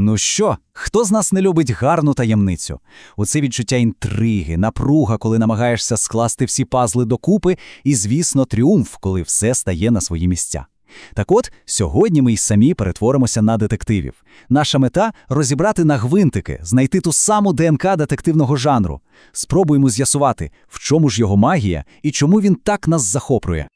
Ну що, хто з нас не любить гарну таємницю? Оце відчуття інтриги, напруга, коли намагаєшся скласти всі пазли докупи, і, звісно, тріумф, коли все стає на свої місця. Так от, сьогодні ми й самі перетворимося на детективів. Наша мета розібрати на гвинтики, знайти ту саму ДНК детективного жанру. Спробуємо з'ясувати, в чому ж його магія і чому він так нас захоплює.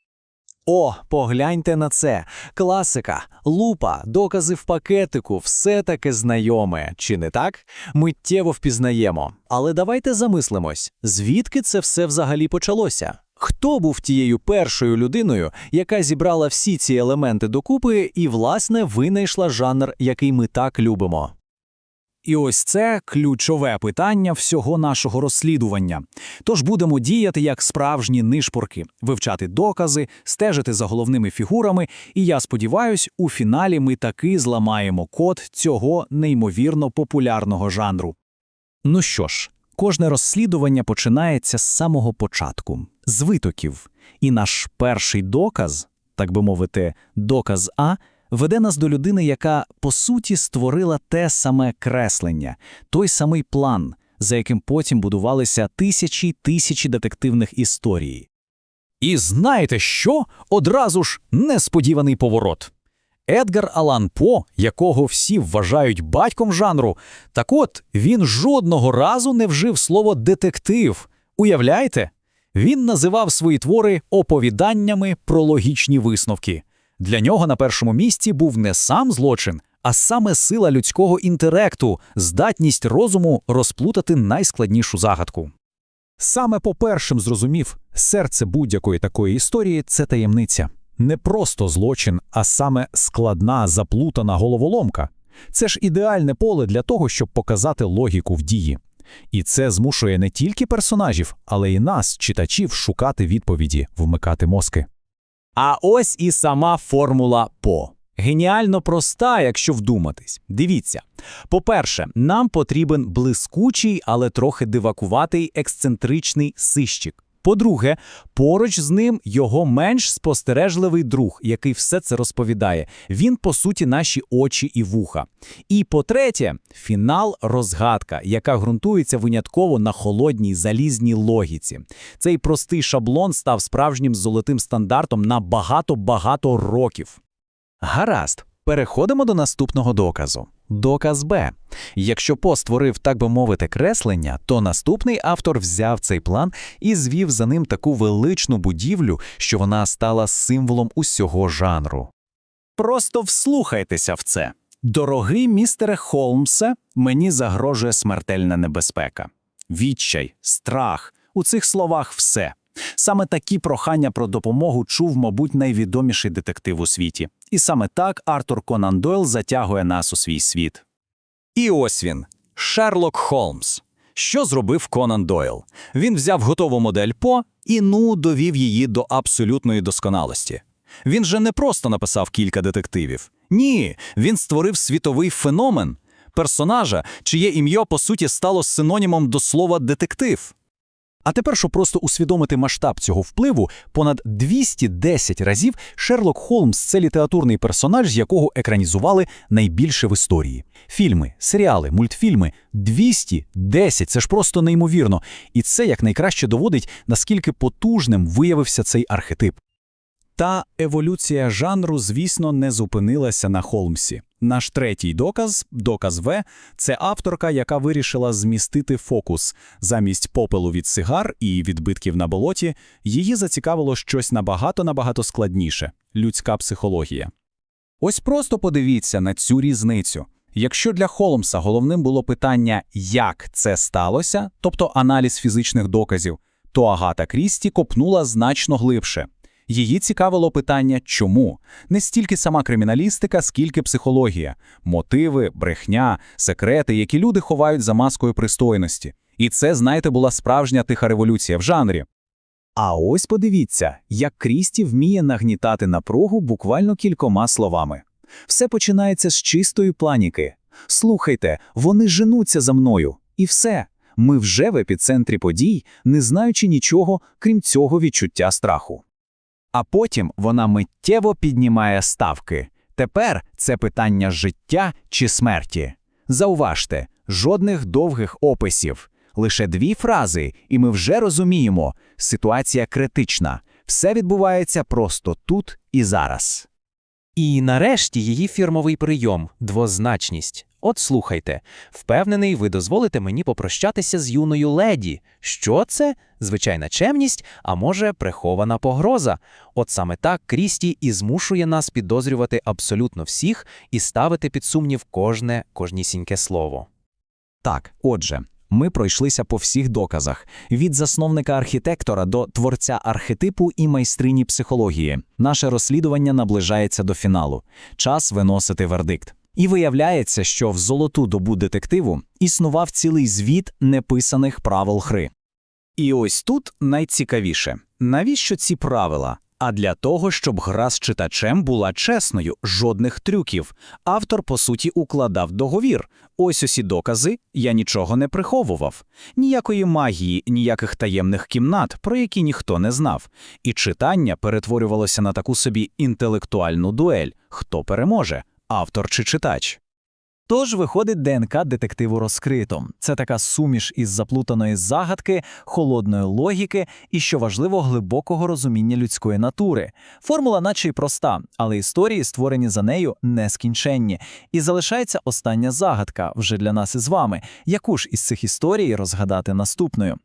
О, погляньте на це. Класика, лупа, докази в пакетику, все таке знайоме, чи не так? Миттєво впізнаємо. Але давайте замислимось, звідки це все взагалі почалося? Хто був тією першою людиною, яка зібрала всі ці елементи докупи і, власне, винайшла жанр, який ми так любимо? І ось це ключове питання всього нашого розслідування. Тож будемо діяти як справжні нишпорки, вивчати докази, стежити за головними фігурами, і я сподіваюсь, у фіналі ми таки зламаємо код цього неймовірно популярного жанру. Ну що ж, кожне розслідування починається з самого початку, з витоків. І наш перший доказ, так би мовити, доказ А веде нас до людини, яка по суті створила те саме креслення, той самий план, за яким потім будувалися тисячі й тисячі детективних історій. І знаєте що? Одразу ж несподіваний поворот. Едгар Алан По, якого всі вважають батьком жанру, так от він жодного разу не вжив слово детектив. Уявляєте? Він називав свої твори оповіданнями про логічні висновки. Для нього на першому місці був не сам злочин, а саме сила людського інтелекту, здатність розуму розплутати найскладнішу загадку. Саме по першим зрозумів, серце будь-якої такої історії це таємниця. Не просто злочин, а саме складна, заплутана головоломка. Це ж ідеальне поле для того, щоб показати логіку в дії. І це змушує не тільки персонажів, але й нас, читачів, шукати відповіді, вмикати мозки. А ось і сама формула ПО. Геніально проста, якщо вдуматись. Дивіться. По-перше, нам потрібен блискучий, але трохи дивакуватий ексцентричний сищик. По-друге, поруч з ним його менш спостережливий друг, який все це розповідає. Він, по суті, наші очі і вуха. І по-третє, фінал розгадка, яка ґрунтується винятково на холодній залізній логіці. Цей простий шаблон став справжнім золотим стандартом на багато-багато років. Гаразд, переходимо до наступного доказу. Доказ Б. Якщо По створив, так би мовити, креслення, то наступний автор взяв цей план і звів за ним таку величну будівлю, що вона стала символом усього жанру. Просто вслухайтеся в це. Дорогий містере Холмсе, мені загрожує смертельна небезпека. Відчай, страх у цих словах все. Саме такі прохання про допомогу чув, мабуть, найвідоміший детектив у світі. І саме так Артур Конан Дойл затягує нас у свій світ. І ось він Шерлок Холмс. Що зробив Конан Дойл? Він взяв готову модель По і ну довів її до абсолютної досконалості. Він же не просто написав кілька детективів. Ні, він створив світовий феномен персонажа, чиє ім'я по суті стало синонімом до слова детектив. А тепер, щоб просто усвідомити масштаб цього впливу, понад 210 разів Шерлок Холмс це літературний персонаж, якого екранізували найбільше в історії. Фільми, серіали, мультфільми 210 – це ж просто неймовірно. І це якнайкраще доводить, наскільки потужним виявився цей архетип. Та еволюція жанру, звісно, не зупинилася на Холмсі. Наш третій доказ, доказ В, це авторка, яка вирішила змістити фокус. Замість попелу від сигар і відбитків на болоті, її зацікавило щось набагато-набагато складніше людська психологія. Ось просто подивіться на цю різницю. Якщо для Холмса головним було питання, як це сталося, тобто аналіз фізичних доказів, то Агата Крісті копнула значно глибше. Її цікавило питання, чому не стільки сама криміналістика, скільки психологія, мотиви, брехня, секрети, які люди ховають за маскою пристойності. І це, знаєте, була справжня тиха революція в жанрі. А ось подивіться, як Крісті вміє нагнітати напругу буквально кількома словами. Все починається з чистої планіки. Слухайте, вони женуться за мною, і все. Ми вже в епіцентрі подій, не знаючи нічого, крім цього відчуття страху. А потім вона миттєво піднімає ставки. Тепер це питання життя чи смерті. Зауважте, жодних довгих описів. Лише дві фрази, і ми вже розуміємо, ситуація критична. Все відбувається просто тут і зараз. І нарешті її фірмовий прийом двозначність. От слухайте, впевнений, ви дозволите мені попрощатися з юною леді. Що це? Звичайна чемність, а може, прихована погроза. От саме так Крісті і змушує нас підозрювати абсолютно всіх і ставити під сумнів кожне, кожнісіньке слово. Так, отже, ми пройшлися по всіх доказах від засновника-архітектора до творця архетипу і майстрині психології. Наше розслідування наближається до фіналу. Час виносити вердикт. І виявляється, що в золоту добу детективу існував цілий звіт неписаних правил гри. І ось тут найцікавіше. Навіщо ці правила? А для того, щоб гра з читачем була чесною, жодних трюків. Автор, по суті, укладав договір. Ось усі докази, я нічого не приховував. Ніякої магії, ніяких таємних кімнат, про які ніхто не знав. І читання перетворювалося на таку собі інтелектуальну дуель. Хто переможе? Автор чи читач? Тож виходить ДНК детективу розкрито. Це така суміш із заплутаної загадки, холодної логіки і, що важливо, глибокого розуміння людської натури. Формула наче й проста, але історії, створені за нею, нескінченні. І залишається остання загадка вже для нас із вами. Яку ж із цих історій розгадати наступною?